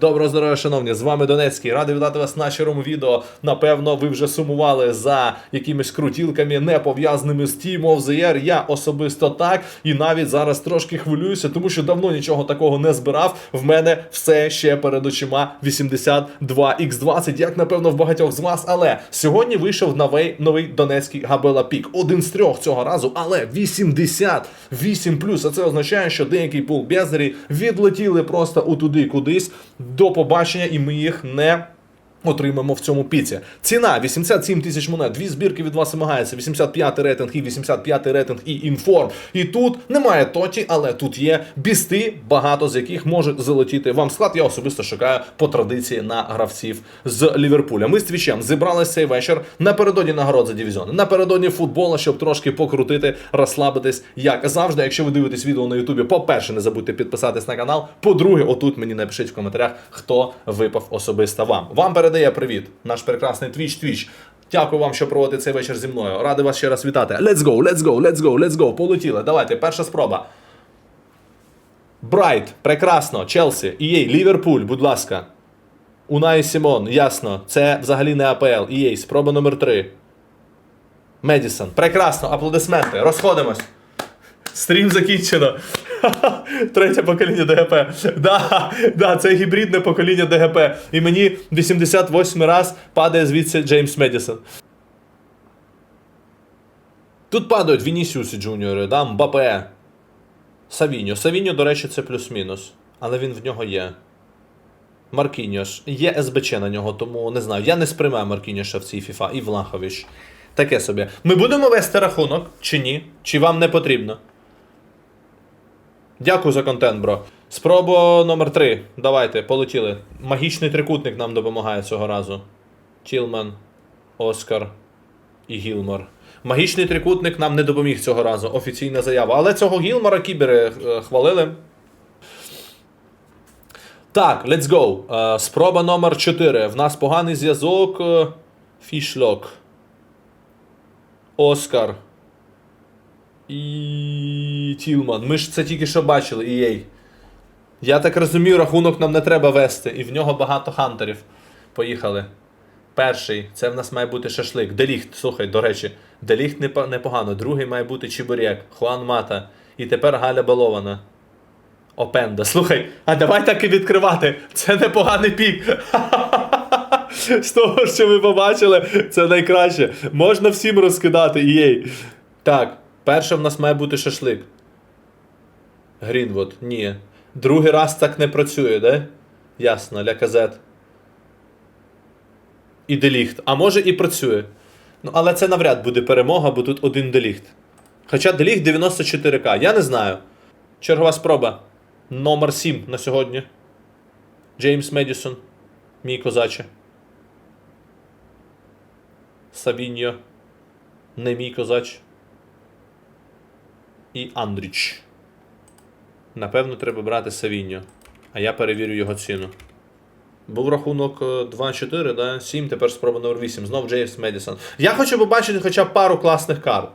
Доброго здоров'я, шановні! З вами Донецький. Радий вітати вас на щирому відео. Напевно, ви вже сумували за якимись крутілками, не пов'язаними з Team of the Year. Я особисто так. І навіть зараз трошки хвилююся, тому що давно нічого такого не збирав. В мене все ще перед очима 82X20, як напевно в багатьох з вас. Але сьогодні вийшов новий новий Донецький Габела Пік. Один з трьох цього разу, але 88 А це означає, що деякий пул Бездарі відлетіли просто утуди кудись до побачення, і ми їх не. Отримаємо в цьому піці. Ціна 87 тисяч монет. Дві збірки від вас вимагається. 85 рейтинг і 85 рейтинг і інформ. І тут немає тоті, але тут є бісти, багато з яких можуть залетіти вам склад. Я особисто шукаю по традиції на гравців з Ліверпуля. Ми з твічем зібралися цей вечір напередодні нагород за дивізіон. Напередодні футбола, щоб трошки покрутити, розслабитись, як завжди. Якщо ви дивитесь відео на Ютубі, по-перше, не забудьте підписатись на канал. По-друге, отут мені напишіть в коментарях, хто випав особисто вам. Вам передає привіт, наш прекрасний твіч твіч. Дякую вам, що проводите цей вечір зі мною. Радий вас ще раз вітати. Let's go, let's go, let's go, let's go. Полетіли. Давайте, перша спроба. Брайт, прекрасно. Челсі, EA, Ліверпуль, будь ласка. Унай Сімон, ясно. Це взагалі не АПЛ. EA, спроба номер 3. Медісон. Прекрасно, аплодисменти. Розходимось. Стрім закінчено. Третє покоління ДГП. Да, да, це гібридне покоління ДГП. І мені 88 раз падає звідси Джеймс Медісон. Тут падають Вінісіуси Джуніори, да, Мбапе. Савіньо. Савіньо, до речі, це плюс-мінус. Але він в нього є. Маркіньош. Є СБЧ на нього, тому не знаю. Я не сприймаю Маркіньоша в цій FIFA. І Влахович. Таке собі. Ми будемо вести рахунок чи ні? Чи вам не потрібно? Дякую за контент, бро. Спроба номер 3. Давайте, полетіли. Магічний трикутник нам допомагає цього разу. Тілман, Оскар і Гілмор. Магічний трикутник нам не допоміг цього разу. Офіційна заява. Але цього Гілмора кібери е, хвалили. Так, let's go. Е, спроба номер 4. В нас поганий зв'язок. Е, Фішлок. Оскар. І Тілман. Ми ж це тільки що бачили, EA. Я так розумію, рахунок нам не треба вести, і в нього багато хантерів. Поїхали. Перший, це в нас має бути шашлик. Деліхт, слухай, до речі, Деліхт непогано. Другий має бути Чебурєк, Хуан Мата. І тепер Галя Балована. Опенда. Слухай, а давай так і відкривати. Це непоганий пік. З того, що ви побачили, це найкраще. Можна всім розкидати, EA. Так, перше в нас має бути шашлик. Грінвуд, ні. Другий раз так не працює, де? Ясно, ляказет. І деліхт. А може і працює. Ну, але це навряд буде перемога, бо тут один деліхт. Хоча деліхт 94к, я не знаю. Чергова спроба. Номер 7 на сьогодні. Джеймс Медісон. Мій козаче. Савіньо. Не мій козач. І Андріч. Напевно, треба брати Савіньо. А я перевірю його ціну. Був рахунок е, 2-4, да? 7, тепер спроба номер 8. Знов Джеймс Медісон. Я хочу побачити хоча б пару класних карт.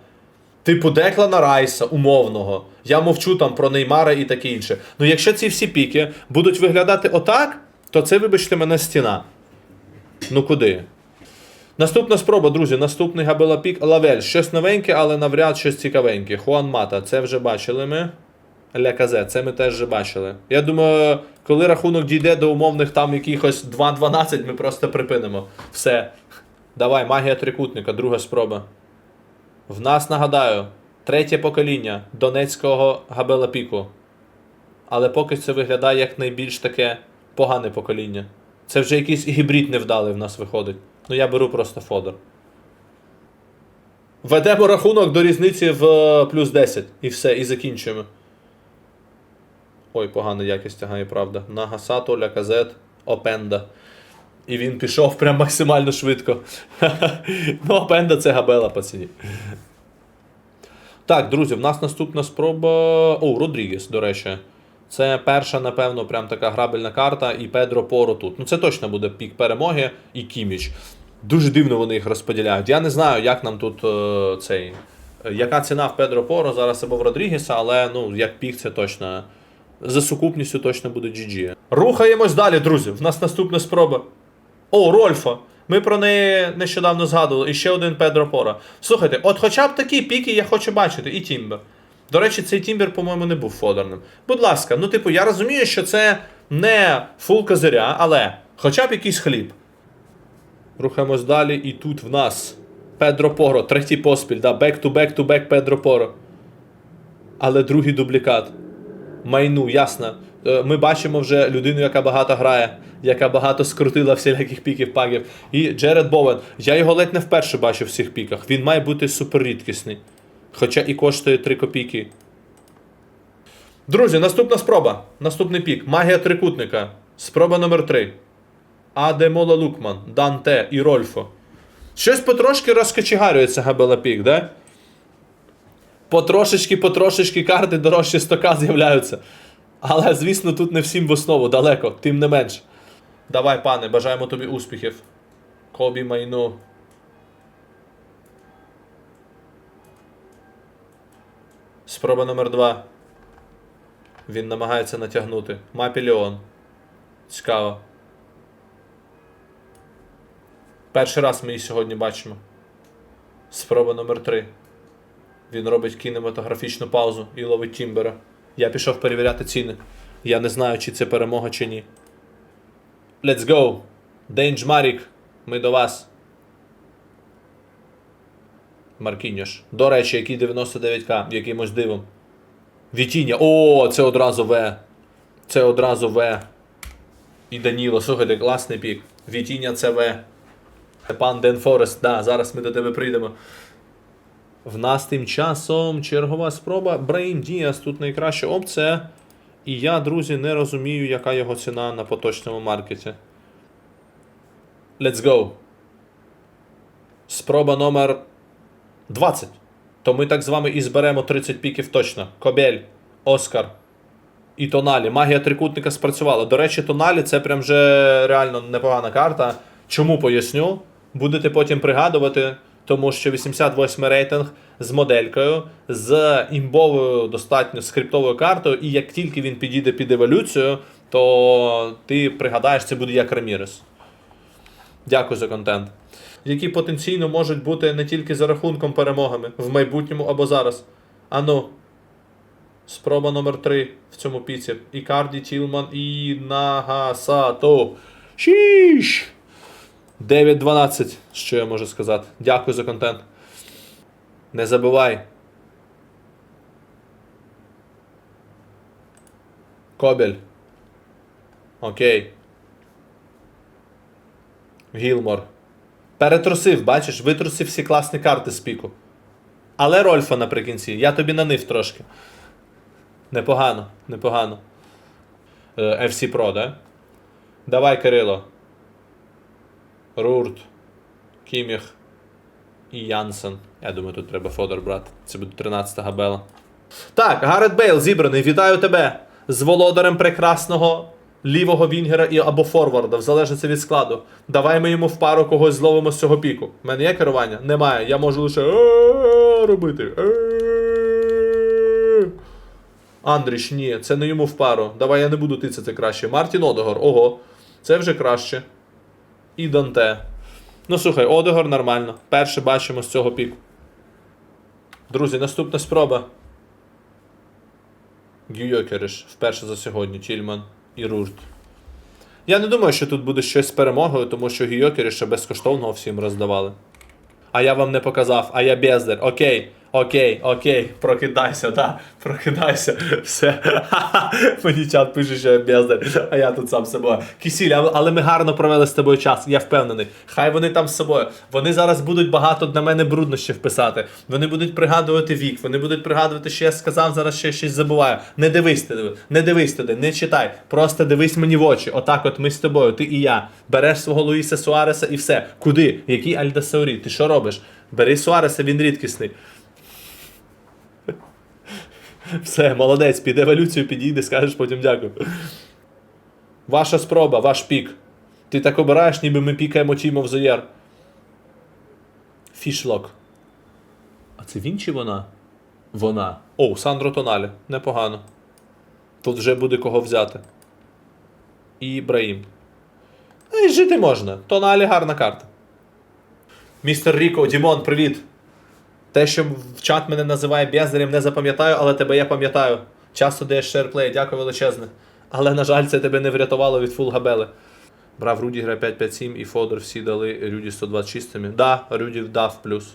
Типу Деклана Райса, умовного. Я мовчу там про Неймара і таке інше. Ну якщо ці всі піки будуть виглядати отак, то це, вибачте мене, стіна. Ну куди? Наступна спроба, друзі. Наступний Габела Пік Лавель. Щось новеньке, але навряд щось цікавеньке. Хуан Мата, це вже бачили ми. Ляказе, це ми теж вже бачили. Я думаю, коли рахунок дійде до умовних там якихось 2-12, ми просто припинимо. Все. Давай, магія трикутника, друга спроба. В нас, нагадаю, третє покоління Донецького Габела Піку. Але поки це виглядає як найбільш таке погане покоління. Це вже якийсь гібрид невдалий в нас виходить. Ну я беру просто фодор. Ведемо рахунок до різниці в е, плюс 10. І все, і закінчуємо. Ой, погана якість тягає, правда. Нагасато, Ляказет, Опенда. І він пішов прям максимально швидко. ну, Опенда це габела, пацані. Так, друзі, в нас наступна спроба. О, Родрігес, до речі. Це перша, напевно, прям така грабельна карта, і Педро Поро тут. Ну, це точно буде пік перемоги і Кіміч. Дуже дивно вони їх розподіляють. Я не знаю, як нам тут е, цей. Яка ціна в Педро Поро зараз або в Родрігеса, але ну, як пік це точно За сукупністю точно буде GG. Рухаємось далі, друзі. В нас наступна спроба. О, Рольфа. Ми про неї нещодавно згадували. І ще один Педро Пора. Слухайте, от хоча б такі піки я хочу бачити, і Тімбер. До речі, цей Тімбер, по-моєму, не був фодерним. Будь ласка, ну, типу, я розумію, що це не фул козиря, але хоча б якийсь хліб. Рухаємось далі, і тут в нас Педро Поро, третій поспіль, да, back to back to back Педро Поро. Але другий дублікат. Майну, ясно. Е, Ми бачимо вже людину, яка багато грає, яка багато скрутила всіляких піків пагів. І Джеред Бовен. Я його ледь не вперше бачив в цих піках. Він має бути супер рідкісний. Хоча і коштує 3 копійки. Друзі, наступна спроба. Наступний пік. Магія трикутника. Спроба номер 3. Адемола Лукман, Данте і Рольфо. Щось потрошки розкочегарюється Габела Пік, да? Потрошечки, потрошечки карти дорожчі 100к з'являються. Але, звісно, тут не всім в основу, далеко, тим не менш. Давай, пане, бажаємо тобі успіхів. Кобі Майну. Спроба номер 2. Він намагається натягнути. Мапіліон. Цікаво. Перший раз ми її сьогодні бачимо. Спроба номер 3. Він робить кінематографічну паузу і ловить Тімбера. Я пішов перевіряти ціни. Я не знаю, чи це перемога, чи ні. Let's go! Дейндж Марік, ми до вас. Маркіньош. До речі, який 99к, якимось дивом. Вітіння. О, це одразу В. Це одразу В. І Даніло, слухайте, класний пік. Вітіння це В. Пан Ден Форест, да, зараз ми до тебе прийдемо. В нас тим часом чергова спроба. Брейн Діас тут найкраща опція. І я, друзі, не розумію, яка його ціна на поточному маркеті. Let's go. Спроба номер 20. То ми так з вами і зберемо 30 піків точно. Кобель, Оскар і Тоналі. Магія трикутника спрацювала. До речі, Тоналі це прям вже реально непогана карта. Чому поясню? Будете потім пригадувати, тому що 88 рейтинг з моделькою, з імбовою достатньо скриптовою картою, і як тільки він підійде під еволюцію, то ти пригадаєш, це буде як Ремірес. Дякую за контент. Які потенційно можуть бути не тільки за рахунком перемогами в майбутньому або зараз. Ану. Спроба номер 3 в цьому піці. Ікарді, Тілман і Нагасато. Шіш! 9-12, що я можу сказати. Дякую за контент. Не забувай. Кобель. Окей. Гілмор. Перетрусив, бачиш, витрусив всі класні карти з піку. Але Рольфа наприкінці. Я тобі нанив трошки. Непогано, непогано. Е, FC Pro, да? Давай, Кирило. Рурт, Кіміх і Янсен. Я думаю, тут треба Фодор брати. Це буде 13 габела. Так, Гаррет Бейл зібраний. Вітаю тебе з володарем прекрасного лівого вінгера і або форварда, в залежності від складу. Давай ми йому в пару когось зловимо з цього піку. У мене є керування? Немає. Я можу лише робити. Андріш, ні, це не йому в пару. Давай я не буду тицяти краще. Мартін Одегор, ого, це вже краще. І Данте. Ну слухай, Одегор нормально. Перше бачимо з цього піку. Друзі, наступна спроба. Гюйокериш вперше за сьогодні. Тільман і Рурт. Я не думаю, що тут буде щось з перемогою, тому що Гюйокеріша безкоштовного всім роздавали. А я вам не показав, а я бездар. Окей, окей, окей, прокидайся, да, прокидайся. Все. Мені чат пише, що я бездар, а я тут сам з собою. Кісіль, але ми гарно провели з тобою час, я впевнений. Хай вони там з собою. Вони зараз будуть багато на мене бруднощів писати. Вони будуть пригадувати вік, вони будуть пригадувати, що я сказав, зараз ще щось забуваю. Не дивись туди, не дивись туди, не читай. Просто дивись мені в очі. Отак, от ми з тобою, ти і я. Береш свого Луїса Суареса і все. Куди? Який Альдасаурі? Ти що робиш? Бери Суареса, він рідкісний. Все, молодець, під еволюцію підійде, скажеш потім дякую. Ваша спроба, ваш пік. Ти так обираєш, ніби ми пікаємо Team of. Фішлок. А це він чи вона? Вона. О, Сандро Тоналі. Непогано. Тут вже буде кого взяти. І Браїм. І жити можна. Тоналі гарна карта. Містер Ріко, Дімон, привіт. Те, що в чат мене називає Бездарем, не запам'ятаю, але тебе я пам'ятаю. Часто даєш шерплей, дякую величезне. Але, на жаль, це тебе не врятувало від фул габели. Брав Руді гра 5-5-7 і Фодор всі дали Рюді 126. Да, Рюді дав плюс.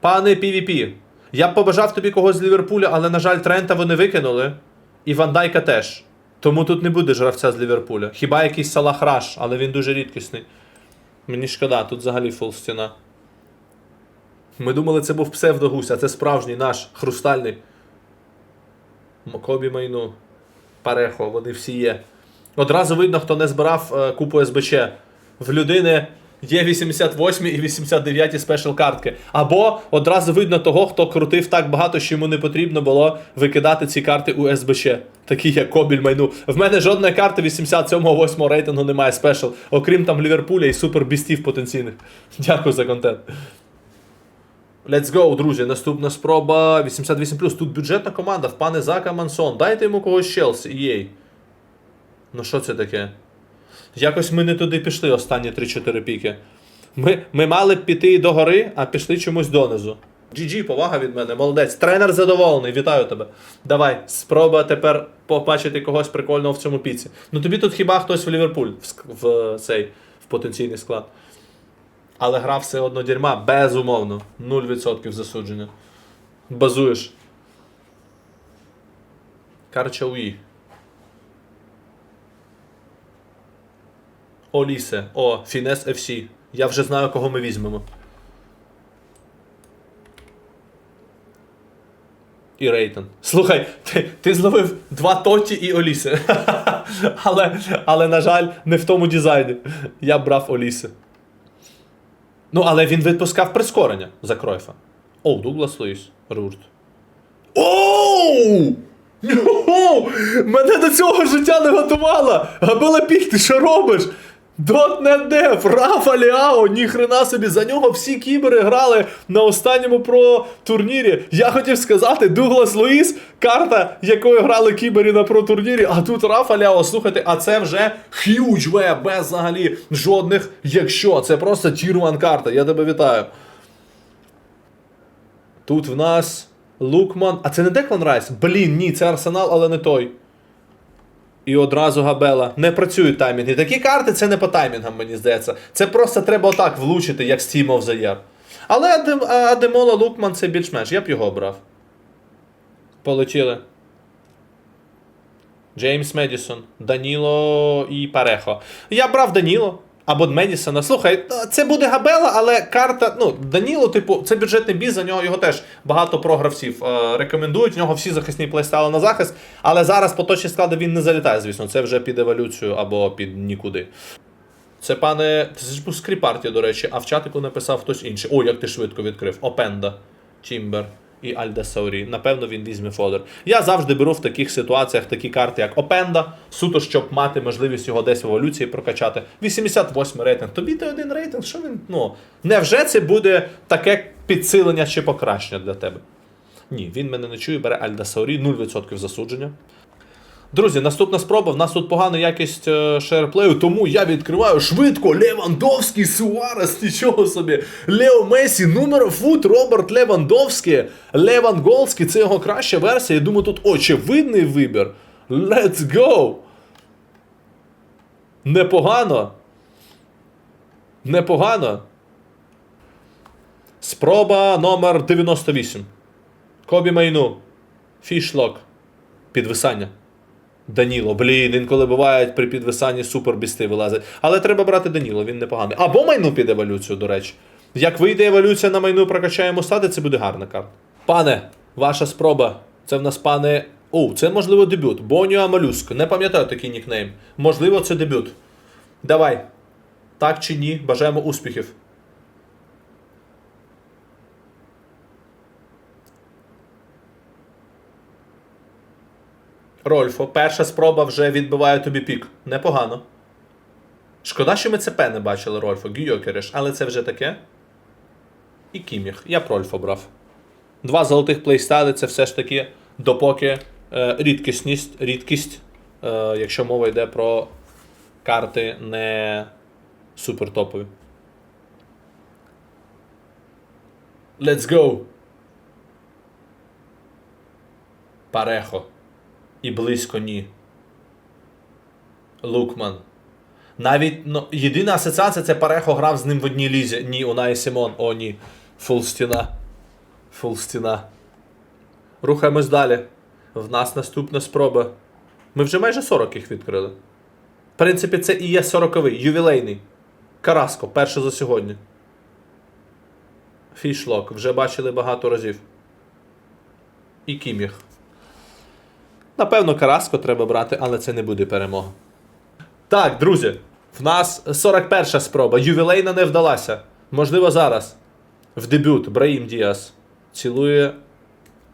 Пане PvP, я б побажав тобі когось з Ліверпуля, але, на жаль, Трента вони викинули. І Ван Дайка теж. Тому тут не буде гравця з Ліверпуля. Хіба якийсь Салах Раш, але він дуже рідкісний. Мені шкода, тут взагалі фул стіна. Ми думали, це був псевдогусь, а це справжній наш хрустальний. Мокобі Майну, Парехо, вони всі є. Одразу видно, хто не збирав е, купу СБЧ. В людини є 88 і 89 спешл картки. Або одразу видно того, хто крутив так багато, що йому не потрібно було викидати ці карти у СБЧ. Такі як Кобіль Майну. В мене жодної карти 87-8 рейтингу немає спешл, окрім там Ліверпуля і супербістів потенційних. Дякую за контент. Let's go, друзі. Наступна спроба 88. Тут бюджетна команда в пане Зака Мансон. Дайте йому когось Челсі, EA. Ну що це таке? Якось ми не туди пішли останні 3-4 піки. Ми, ми мали піти до гори, а пішли чомусь донизу. GG, повага від мене, молодець. Тренер задоволений, вітаю тебе. Давай, спроба тепер побачити когось прикольного в цьому піці. Ну тобі тут хіба хтось в Ліверпуль в, ск- в цей в потенційний склад. Але гра все одно дерьма, безумовно. 0% засудження. Базуєш. Карчауї. Олісе. О, Фінес FC. Я вже знаю, кого ми візьмемо. І Рейтон. Слухай, ти, ти зловив два Тоті і Оліси. але, але, на жаль, не в тому дизайні. Я брав Оліси. Ну, але він відпускав прискорення за Кройфа. Оу, Дуглас Луїс. Рурт. Оу! Мене до цього життя не готувала! Габела піх, ти що робиш? Дотнет Дев, Рафа Ліао, ніхрена собі, за нього всі кібери грали на останньому про турнірі. Я хотів сказати, Дуглас Луїс, карта, якою грали кібери на про турнірі, а тут Рафа Ліао, слухайте, а це вже х'юдж ве, без взагалі жодних якщо. Це просто тір карта. Я тебе вітаю. Тут в нас Лукман. А це не Деклан Райс? Блін, ні, це Арсенал, але не той. І одразу Габела. Не працюють таймінги. Такі карти це не по таймінгам, мені здається. Це просто треба отак влучити, як з Team of the Year. Але Адем, Адемола Лукман це більш-менш. Я б його обрав. Полетіли. Джеймс Медісон, Даніло і Парехо. Я брав Даніло. Або Медісона. Слухай, це буде Габела, але карта. Ну, Даніло, типу, це бюджетний біз, за нього його теж багато програвців е, рекомендують. У нього всі захисні плейстайли на захист. Але зараз поточні склади він не залітає, звісно. Це вже під еволюцію або під нікуди. Це пане. Це ж був скріпарті, до речі, а в чатику написав хтось інший. О, як ти швидко відкрив. Опенда, Тімбер і Альда Саурі. Напевно, він візьме фодер. Я завжди беру в таких ситуаціях такі карти, як Опенда, суто, щоб мати можливість його десь в еволюції прокачати. 88 рейтинг. Тобі ти один рейтинг, що він. Ну, невже це буде таке підсилення чи покращення для тебе? Ні, він мене не чує, бере Альда Саурі, 0% засудження. Друзі, наступна спроба. В нас тут погана якість е, шерплею, тому я відкриваю швидко Левандовський, Суарес, нічого собі. Лео Месі, номер фут, Роберт Левандовський, Леван Голський, це його краща версія. Я думаю, тут очевидний вибір. Let's go! Непогано. Непогано. Спроба номер 98. Кобі Майну. Фішлок. Підвисання. Даніло, блін, інколи бувають при підвисанні супербісти вилазить. Але треба брати Даніло, він непоганий. Або майну під еволюцію, до речі. Як вийде еволюція на майну, прокачаємо стати, це буде гарна карта. Пане, ваша спроба. Це в нас пане. О, це можливо дебют. Боніо Малюск. Не пам'ятаю такий нікнейм. Можливо, це дебют. Давай. Так чи ні? Бажаємо успіхів. Рольфо, перша спроба вже відбиває тобі пік. Непогано. Шкода, що ми ЦП не бачили Рольфо, Гюйокереш, але це вже таке. І Кіміх. Я б Рольфо брав. Два золотих плейстайли це все ж таки, допоки Е, рідкісність, рідкість, е, якщо мова йде про карти не супертопові. Let's go! Парехо. І близько ні. Лукман. Навіть ну, єдина асоціація це Парехо грав з ним в одній лізі. Ні, Унай Сімон. О, ні. Фул стіна. Фул стіна. Рухаємось далі. В нас наступна спроба. Ми вже майже 40 їх відкрили. В принципі, це і є 40-й, ювілейний. Караско, перше за сьогодні. Фішлок. Вже бачили багато разів. І Кіміх. Напевно, Караско треба брати, але це не буде перемога. Так, друзі, в нас 41 спроба. Ювілейна не вдалася. Можливо, зараз. В дебют Браїм Діас цілує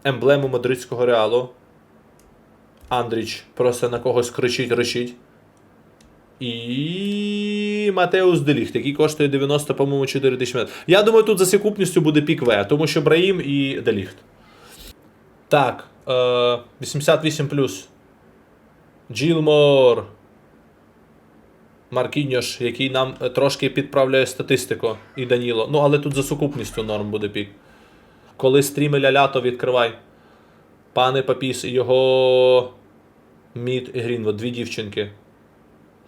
емблему мадридського реалу. Андріч просто на когось кричить, речить. І Матеус Деліхт, який коштує 90, по-моєму, 4 тисячі метрів. Я думаю, тут за сукупністю буде пік В, тому що Браїм і Деліхт. Так, 88 Джилмор. Маркіньош, який нам е, трошки підправляє статистику. І Даніло. Ну, але тут за сукупністю норм буде пік. Коли стріми ля-ля, то відкривай. Пане Папіс його. Мід і Грінвуд, дві дівчинки.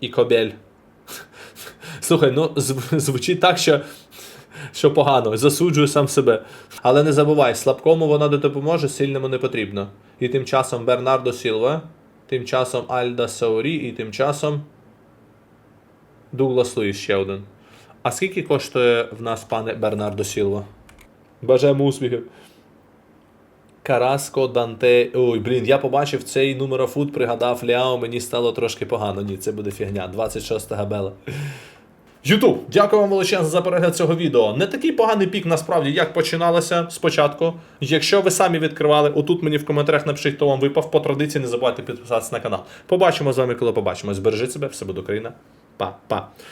І Кобель. Слухай, ну зв- звучить так, що, що погано. Засуджую сам себе. Але не забувай, слабкому вона не допоможе, сильному не потрібно. І тим часом Бернардо Сілва, тим часом Альда Саурі, і тим часом. Дуглас Луїс ще один. А скільки коштує в нас пане Бернардо Сілва? Бажаємо успіхів. Караско, Данте. Ой, блін, я побачив цей нумерофут, пригадав Ляо, мені стало трошки погано. Ні, це буде фігня. 26 габела. Ютуб, дякую вам величезно за перегляд цього відео. Не такий поганий пік насправді, як починалося спочатку. Якщо ви самі відкривали, отут мені в коментарях напишіть, хто вам випав. По традиції не забувайте підписатися на канал. Побачимо з вами, коли побачимо. Збережіть себе, все буде Україна. Па-па.